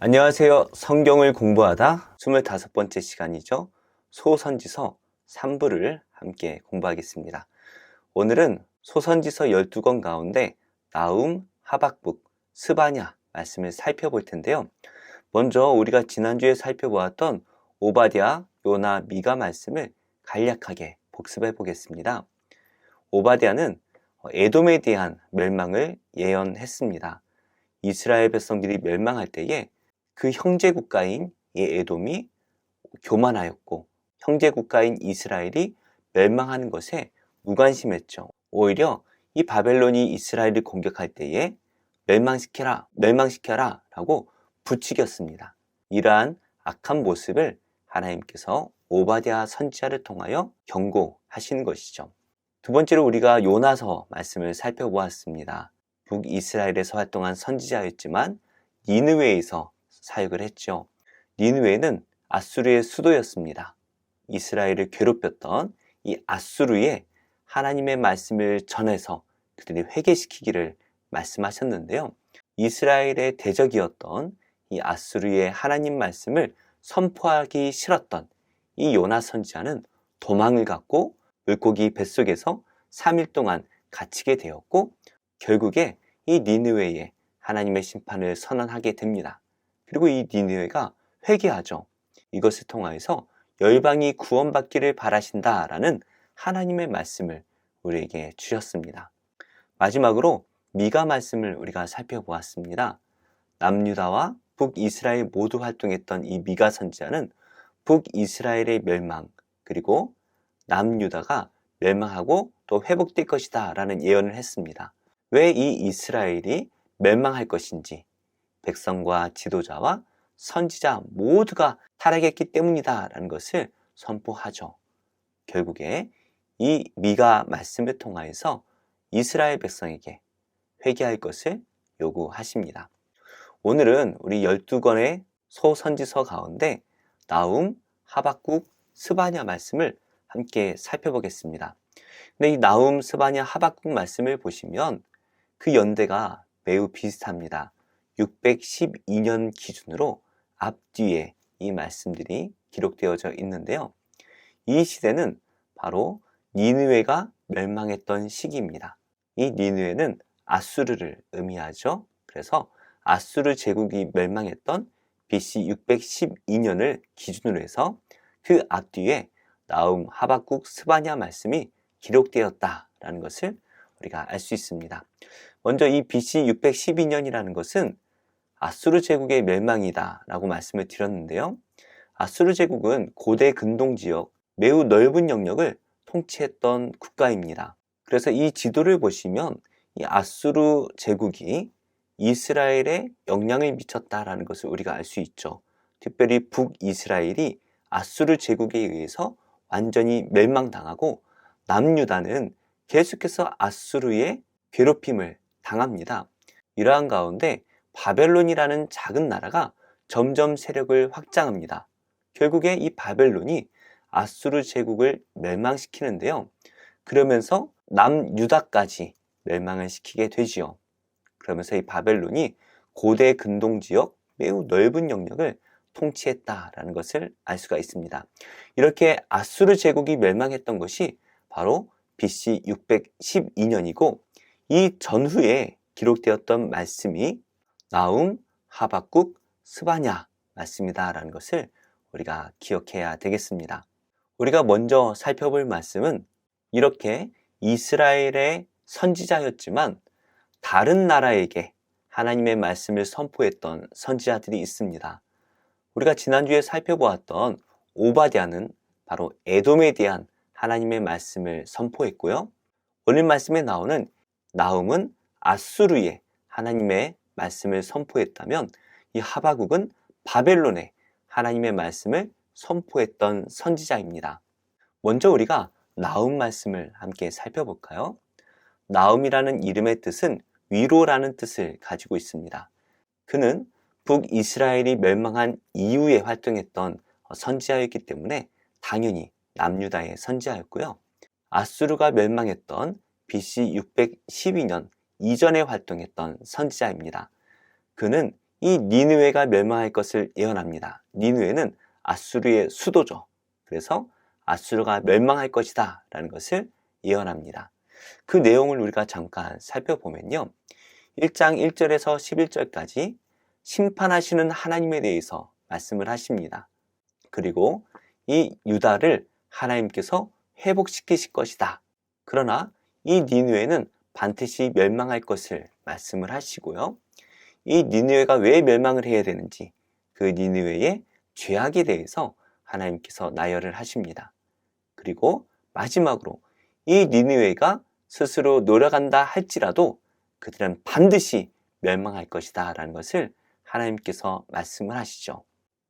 안녕하세요. 성경을 공부하다 25번째 시간이죠. 소선지서 3부를 함께 공부하겠습니다. 오늘은 소선지서 12권 가운데 나움, 하박북, 스바냐 말씀을 살펴볼 텐데요. 먼저 우리가 지난주에 살펴보았던 오바디아, 요나, 미가 말씀을 간략하게 복습해 보겠습니다. 오바디아는 에돔에 대한 멸망을 예언했습니다. 이스라엘 백성들이 멸망할 때에 그 형제 국가인 이 에돔이 교만하였고 형제 국가인 이스라엘이 멸망하는 것에 무관심했죠. 오히려 이 바벨론이 이스라엘을 공격할 때에 멸망시켜라, 멸망시켜라 라고 부추겼습니다. 이러한 악한 모습을 하나님께서 오바디아 선지자를 통하여 경고하시는 것이죠. 두 번째로 우리가 요나서 말씀을 살펴보았습니다. 북이스라엘에서 활동한 선지자였지만 니느웨에서 사역을 했죠. 니느웨는 아수르의 수도였습니다. 이스라엘을 괴롭혔던 이 아수르에 하나님의 말씀을 전해서 그들이 회개시키기를 말씀하셨는데요. 이스라엘의 대적이었던 이 아수르의 하나님 말씀을 선포하기 싫었던 이 요나 선지자는 도망을 갖고 물고기 뱃속에서 3일 동안 갇히게 되었고 결국에 이 니느웨에 하나님의 심판을 선언하게 됩니다. 그리고 이 니느웨가 회개하죠. 이것을 통하여서 열방이 구원받기를 바라신다라는 하나님의 말씀을 우리에게 주셨습니다. 마지막으로 미가 말씀을 우리가 살펴보았습니다. 남유다와 북이스라엘 모두 활동했던 이 미가 선지자는 북이스라엘의 멸망 그리고 남유다가 멸망하고 또 회복될 것이다 라는 예언을 했습니다. 왜 이 이스라엘이 멸망할 것인지 백성과 지도자와 선지자 모두가 타락했기 때문이다 라는 것을 선포하죠. 결국에 이 미가 말씀을 통하여서 이스라엘 백성에게 회개할 것을 요구하십니다. 오늘은 우리 12권의 소선지서 가운데 나움, 하박국, 스바냐 말씀을 함께 살펴보겠습니다. 근데 이 나움, 스바냐, 하박국 말씀을 보시면 그 연대가 매우 비슷합니다. 612년 기준으로 앞뒤에 이 말씀들이 기록되어져 있는데요. 이 시대는 바로 니느웨가 멸망했던 시기입니다. 이 니느웨는 아수르를 의미하죠. 그래서 아수르 제국이 멸망했던 BC 612년을 기준으로 해서 그 앞뒤에 나움, 하박국, 스바냐 말씀이 기록되었다라는 것을 우리가 알 수 있습니다. 먼저 이 BC 612년이라는 것은 아수르 제국의 멸망이다 라고 말씀을 드렸는데요. 아수르 제국은 고대 근동 지역 매우 넓은 영역을 통치했던 국가입니다. 그래서 이 지도를 보시면 이 아수르 제국이 이스라엘에 영향을 미쳤다라는 것을 우리가 알 수 있죠. 특별히 북이스라엘이 아수르 제국에 의해서 완전히 멸망당하고 남유다는 계속해서 아수르의 괴롭힘을 당합니다. 이러한 가운데 바벨론이라는 작은 나라가 점점 세력을 확장합니다. 결국에 이 바벨론이 아수르 제국을 멸망시키는데요. 그러면서 남유다까지 멸망을 시키게 되지요. 그러면서 이 바벨론이 고대 근동 지역 매우 넓은 영역을 통치했다라는 것을 알 수가 있습니다. 이렇게 아수르 제국이 멸망했던 것이 바로 BC 612년이고 이 전후에 기록되었던 말씀이 나움, 하박국, 스바냐 말씀이다라는 것을 우리가 기억해야 되겠습니다. 우리가 먼저 살펴볼 말씀은 이렇게 이스라엘의 선지자였지만 다른 나라에게 하나님의 말씀을 선포했던 선지자들이 있습니다. 우리가 지난주에 살펴보았던 오바디아는 바로 에돔에 대한 하나님의 말씀을 선포했고요. 오늘 말씀에 나오는 나움은 아수르의 하나님의 말씀을 선포했다면 이 하바국은 바벨론의 하나님의 말씀을 선포했던 선지자입니다. 먼저 우리가 나움 말씀을 함께 살펴볼까요? 나움이라는 이름의 뜻은 위로라는 뜻을 가지고 있습니다. 그는 북이스라엘이 멸망한 이후에 활동했던 선지자였기 때문에 당연히 남유다의 선지자였고요. 아수르가 멸망했던 BC 612년 이전에 활동했던 선지자입니다. 그는 이 니느웨가 멸망할 것을 예언합니다. 니느웨는 아수르의 수도죠. 그래서 아수르가 멸망할 것이다 라는 것을 예언합니다. 그 내용을 우리가 잠깐 살펴보면요. 1장 1절에서 11절까지 심판하시는 하나님에 대해서 말씀을 하십니다. 그리고 이 유다를 하나님께서 회복시키실 것이다. 그러나 이 니누에는 반드시 멸망할 것을 말씀을 하시고요. 이 니누에가 왜 멸망을 해야 되는지 그 니누에의 죄악에 대해서 하나님께서 나열을 하십니다. 그리고 마지막으로 이 니누에가 스스로 노력한다 할지라도 그들은 반드시 멸망할 것이다 라는 것을 하나님께서 말씀을 하시죠.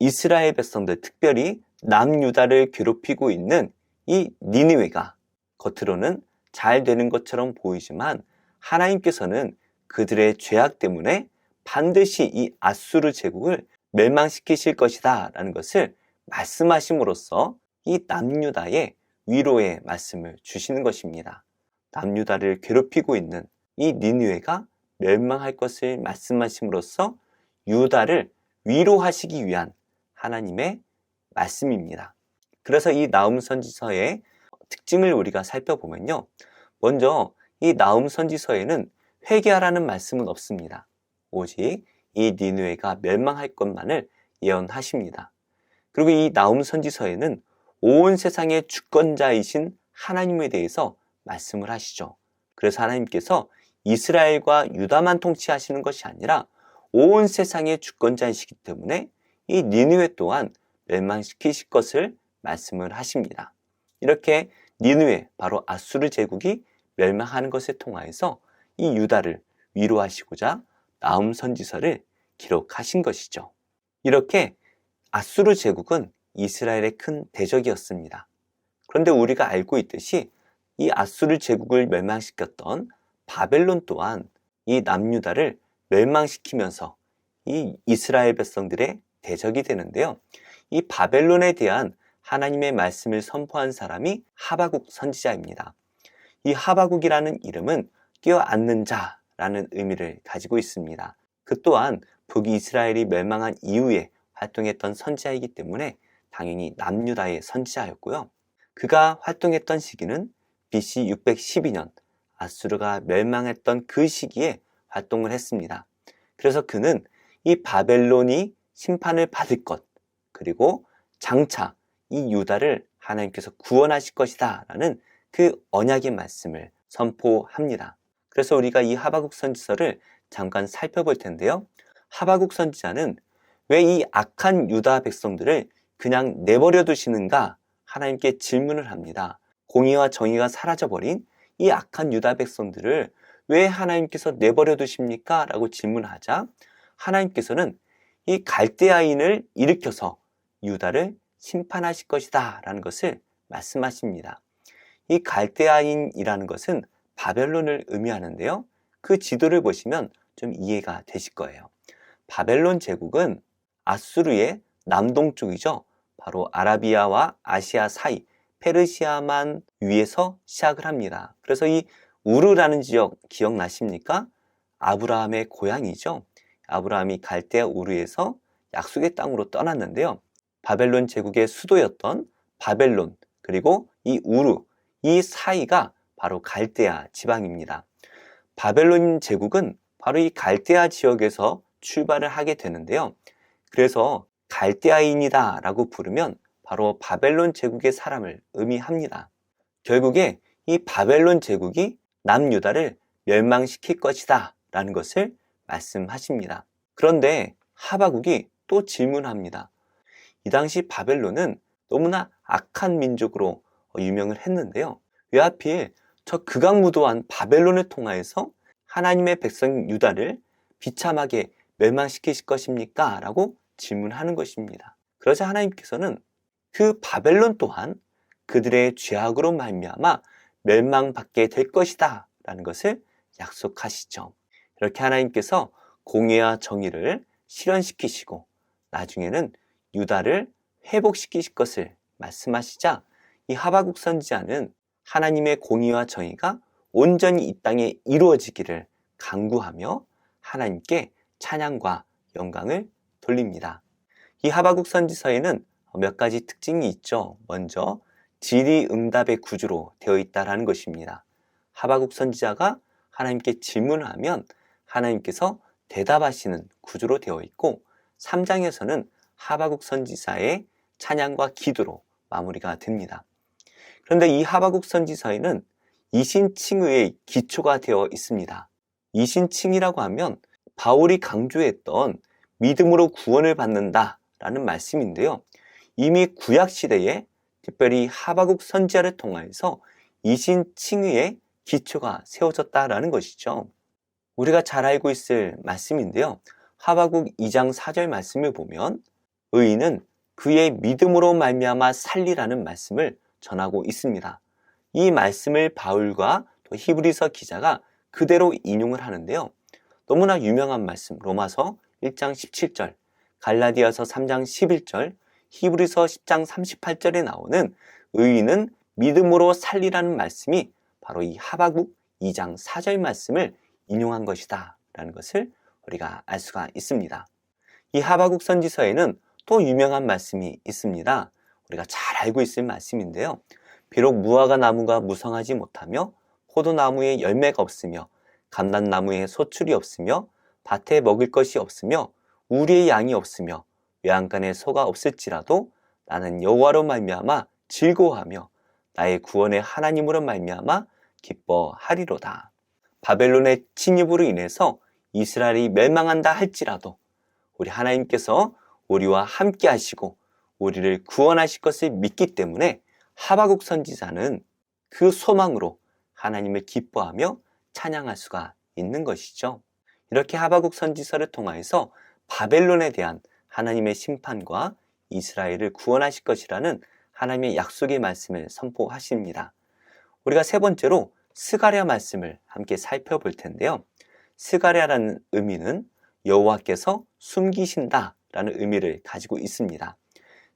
이스라엘 백성들, 특별히 남유다를 괴롭히고 있는 이 니느웨가 겉으로는 잘 되는 것처럼 보이지만 하나님께서는 그들의 죄악 때문에 반드시 이 아수르 제국을 멸망시키실 것이다 라는 것을 말씀하심으로써 이 남유다의 위로의 말씀을 주시는 것입니다. 남유다를 괴롭히고 있는 이 니느웨가 멸망할 것을 말씀하심으로써 유다를 위로하시기 위한 하나님의 말씀입니다. 그래서 이 나움 선지서의 특징을 우리가 살펴보면요. 먼저 이 나움 선지서에는 회개하라는 말씀은 없습니다. 오직 이 니누에가 멸망할 것만을 예언하십니다. 그리고 이 나움 선지서에는 온 세상의 주권자이신 하나님에 대해서 말씀을 하시죠. 그래서 하나님께서 이스라엘과 유다만 통치하시는 것이 아니라 온 세상의 주권자이시기 때문에 이 니느웨 또한 멸망시키실 것을 말씀을 하십니다. 이렇게 니느웨 바로 아수르 제국이 멸망하는 것을 통하여서 이 유다를 위로하시고자 나움 선지서를 기록하신 것이죠. 이렇게 아수르 제국은 이스라엘의 큰 대적이었습니다. 그런데 우리가 알고 있듯이 이 아수르 제국을 멸망시켰던 바벨론 또한 이 남유다를 멸망시키면서 이 이스라엘 백성들의 대적이 되는데요. 이 바벨론에 대한 하나님의 말씀을 선포한 사람이 하바국 선지자입니다. 이 하바국이라는 이름은 끼어앉는 자라는 의미를 가지고 있습니다. 그 또한 북이스라엘이 멸망한 이후에 활동했던 선지자이기 때문에 당연히 남유다의 선지자였고요. 그가 활동했던 시기는 BC 612년 아수르가 멸망했던 그 시기에 활동을 했습니다. 그래서 그는 이 바벨론이 심판을 받을 것, 그리고 장차 이 유다를 하나님께서 구원하실 것이다 라는 그 언약의 말씀을 선포합니다. 그래서 우리가 이 하바국 선지서를 잠깐 살펴볼 텐데요. 하바국 선지자는 왜 이 악한 유다 백성들을 그냥 내버려 두시는가 하나님께 질문을 합니다. 공의와 정의가 사라져버린 이 악한 유다 백성들을 왜 하나님께서 내버려 두십니까? 라고 질문하자 하나님께서는 이 갈대아인을 일으켜서 유다를 심판하실 것이다 라는 것을 말씀하십니다. 이 갈대아인이라는 것은 바벨론을 의미하는데요. 그 지도를 보시면 좀 이해가 되실 거예요. 바벨론 제국은 아수르의 남동쪽이죠. 바로 아라비아와 아시아 사이 페르시아만 위에서 시작을 합니다. 그래서 이 우르라는 지역 기억나십니까? 아브라함의 고향이죠. 아브라함이 갈대아 우르에서 약속의 땅으로 떠났는데요. 바벨론 제국의 수도였던 바벨론 그리고 이 우르 이 사이가 바로 갈대아 지방입니다. 바벨론 제국은 바로 이 갈대아 지역에서 출발을 하게 되는데요. 그래서 갈대아인이다 라고 부르면 바로 바벨론 제국의 사람을 의미합니다. 결국에 이 바벨론 제국이 남유다를 멸망시킬 것이다 라는 것을 말씀하십니다. 그런데 하바국이 또 질문합니다. 이 당시 바벨론은 너무나 악한 민족으로 유명을 했는데요. 왜 하필 저 극악무도한 바벨론을 통하여서 하나님의 백성 유다를 비참하게 멸망시키실 것입니까? 라고 질문하는 것입니다. 그러자 하나님께서는 그 바벨론 또한 그들의 죄악으로 말미암아 멸망받게 될 것이다 라는 것을 약속하시죠. 이렇게 하나님께서 공의와 정의를 실현시키시고 나중에는 유다를 회복시키실 것을 말씀하시자 이 하바국 선지자는 하나님의 공의와 정의가 온전히 이 땅에 이루어지기를 강구하며 하나님께 찬양과 영광을 돌립니다. 이 하바국 선지서에는 몇 가지 특징이 있죠. 먼저 질의 응답의 구조로 되어 있다라는 것입니다. 하바국 선지자가 하나님께 질문을 하면 하나님께서 대답하시는 구조로 되어 있고 3장에서는 하바국 선지사의 찬양과 기도로 마무리가 됩니다. 그런데 이 하바국 선지서에는 이신칭의의 기초가 되어 있습니다. 이신칭이라고 하면 바울이 강조했던 믿음으로 구원을 받는다라는 말씀인데요. 이미 구약 시대에 특별히 하바국 선지자를 통하여서 이신칭의의 기초가 세워졌다라는 것이죠. 우리가 잘 알고 있을 말씀인데요. 하바국 2장 4절 말씀을 보면 의인은 그의 믿음으로 말미암아 살리라는 말씀을 전하고 있습니다. 이 말씀을 바울과 또 히브리서 기자가 그대로 인용을 하는데요. 너무나 유명한 말씀 로마서 1장 17절, 갈라디아서 3장 11절, 히브리서 10장 38절에 나오는 의인은 믿음으로 살리라는 말씀이 바로 이 하바국 2장 4절 말씀을 인용한 것이다 라는 것을 우리가 알 수가 있습니다. 이 하바국 선지서에는 또 유명한 말씀이 있습니다. 우리가 잘 알고 있을 말씀인데요. 비록 무화과 나무가 무성하지 못하며 포도나무에 열매가 없으며 감람나무에 소출이 없으며 밭에 먹을 것이 없으며 우리의 양이 없으며 외양간에 소가 없을지라도 나는 여호와로 말미암아 즐거워하며 나의 구원의 하나님으로 말미암아 기뻐하리로다. 바벨론의 침입으로 인해서 이스라엘이 멸망한다 할지라도 우리 하나님께서 우리와 함께 하시고 우리를 구원하실 것을 믿기 때문에 하바국 선지자는 그 소망으로 하나님을 기뻐하며 찬양할 수가 있는 것이죠. 이렇게 하바국 선지서를 통하여서 바벨론에 대한 하나님의 심판과 이스라엘을 구원하실 것이라는 하나님의 약속의 말씀을 선포하십니다. 우리가 세 번째로 스가랴 말씀을 함께 살펴볼 텐데요. 스가랴라는 의미는 여호와께서 숨기신다 라는 의미를 가지고 있습니다.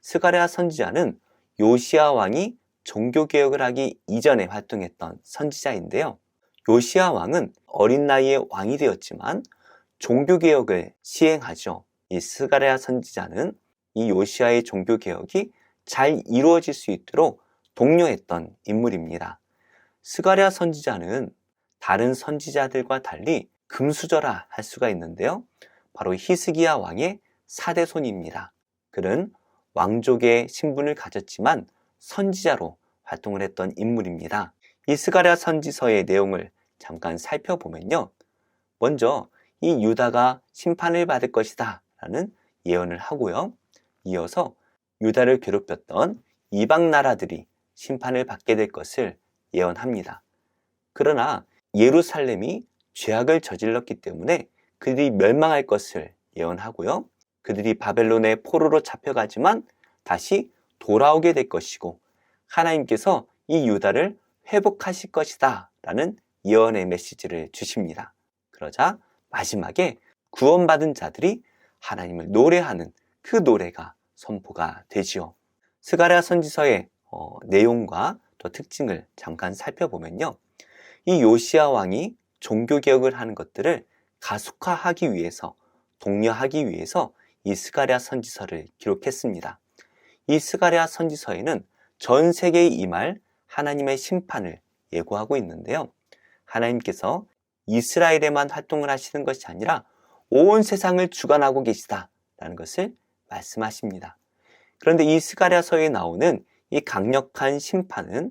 스가랴 선지자는 요시아 왕이 종교 개혁을 하기 이전에 활동했던 선지자인데요. 요시아 왕은 어린 나이에 왕이 되었지만 종교 개혁을 시행하죠. 이 스가랴 선지자는 이 요시아의 종교 개혁이 잘 이루어질 수 있도록 독려했던 인물입니다. 스가랴 선지자는 다른 선지자들과 달리 금수저라 할 수가 있는데요. 바로 히스기야 왕의 사대손입니다. 그는 왕족의 신분을 가졌지만 선지자로 활동을 했던 인물입니다. 이 스가랴 선지서의 내용을 잠깐 살펴보면요. 먼저 이 유다가 심판을 받을 것이다 라는 예언을 하고요. 이어서 유다를 괴롭혔던 이방 나라들이 심판을 받게 될 것을 예언합니다. 그러나 예루살렘이 죄악을 저질렀기 때문에 그들이 멸망할 것을 예언하고요. 그들이 바벨론의 포로로 잡혀가지만 다시 돌아오게 될 것이고 하나님께서 이 유다를 회복하실 것이다 라는 예언의 메시지를 주십니다. 그러자 마지막에 구원받은 자들이 하나님을 노래하는 그 노래가 선포가 되지요. 스가랴 선지서의 어, 내용과 또 특징을 잠깐 살펴보면요. 이 요시아 왕이 종교 개혁을 하는 것들을 가속화하기 위해서 독려하기 위해서 이 스가랴 선지서를 기록했습니다. 이 스가랴 선지서에는 전 세계에 임할 하나님의 심판을 예고하고 있는데요. 하나님께서 이스라엘에만 활동을 하시는 것이 아니라 온 세상을 주관하고 계시다라는 것을 말씀하십니다. 그런데 이 스가랴서에 나오는 이 강력한 심판은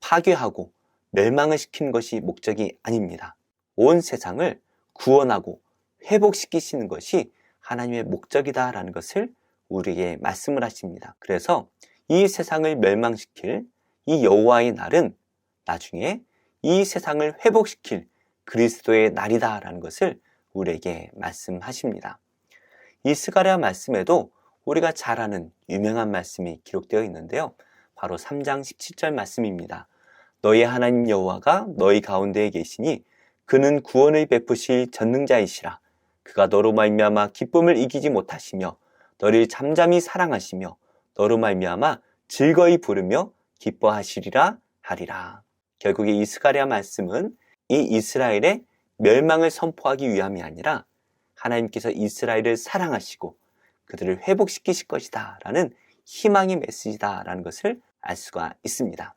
파괴하고 멸망을 시키는 것이 목적이 아닙니다. 온 세상을 구원하고 회복시키시는 것이 하나님의 목적이다라는 것을 우리에게 말씀을 하십니다. 그래서 이 세상을 멸망시킬 이 여호와의 날은 나중에 이 세상을 회복시킬 그리스도의 날이다라는 것을 우리에게 말씀하십니다. 이 스가랴 말씀에도 우리가 잘 아는 유명한 말씀이 기록되어 있는데요. 바로 3장 17절 말씀입니다. 너희 하나님 여호와가 너희 가운데에 계시니 그는 구원을 베푸실 전능자이시라. 그가 너로 말미암아 기쁨을 이기지 못하시며 너를 잠잠히 사랑하시며 너로 말미암아 즐거이 부르며 기뻐하시리라 하리라. 결국에 이 스가랴 말씀은 이 이스라엘의 멸망을 선포하기 위함이 아니라 하나님께서 이스라엘을 사랑하시고 그들을 회복시키실 것이다 라는 희망의 메시지다 라는 것을 알 수가 있습니다.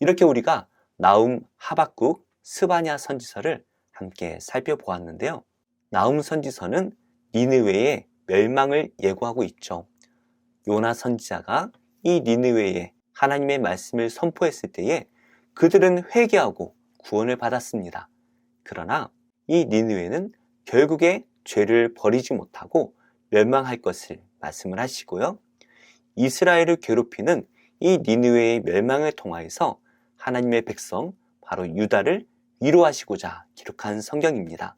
이렇게 우리가 나움, 하박국, 스바냐 선지서를 함께 살펴보았는데요. 나움 선지서는 니느웨의 멸망을 예고하고 있죠. 요나 선지자가 이 니느웨에 하나님의 말씀을 선포했을 때에 그들은 회개하고 구원을 받았습니다. 그러나 이 니느웨는 결국에 죄를 버리지 못하고 멸망할 것을 말씀을 하시고요. 이스라엘을 괴롭히는 이 니느웨의 멸망을 통하여서 하나님의 백성 바로 유다를 위로하시고자 기록한 성경입니다.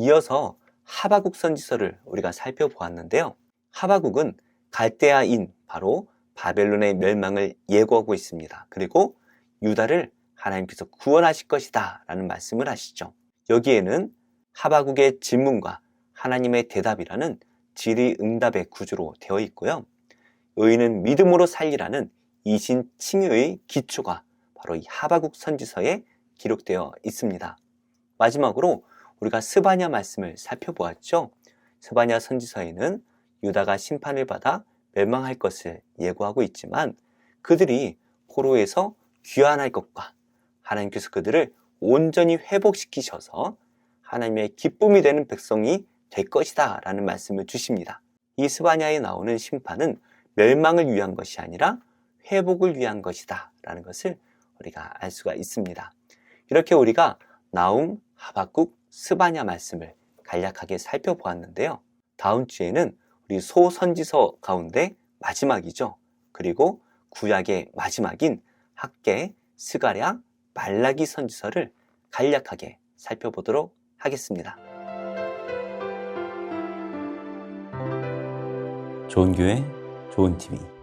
이어서 하바국 선지서를 우리가 살펴보았는데요. 하바국은 갈대아인 바로 바벨론의 멸망을 예고하고 있습니다. 그리고 유다를 하나님께서 구원하실 것이다 라는 말씀을 하시죠. 여기에는 하바국의 질문과 하나님의 대답이라는 질의응답의 구조로 되어 있고요. 의인은 믿음으로 살리라는 이신 칭의의 기초가 바로 이 하바국 선지서에 기록되어 있습니다. 마지막으로 우리가 스바냐 말씀을 살펴보았죠. 스바냐 선지서에는 유다가 심판을 받아 멸망할 것을 예고하고 있지만 그들이 포로에서 귀환할 것과 하나님께서 그들을 온전히 회복시키셔서 하나님의 기쁨이 되는 백성이 될 것이다 라는 말씀을 주십니다. 이 스바냐에 나오는 심판은 멸망을 위한 것이 아니라 회복을 위한 것이다 라는 것을 우리가 알 수가 있습니다. 이렇게 우리가 나움, 하박국, 스바냐 말씀을 간략하게 살펴보았는데요. 다음 주에는 우리 소선지서 가운데 마지막이죠. 그리고 구약의 마지막인 학계, 스가랴, 말라기 선지서를 간략하게 살펴보도록 하겠습니다. 좋은 교회, 좋은 TV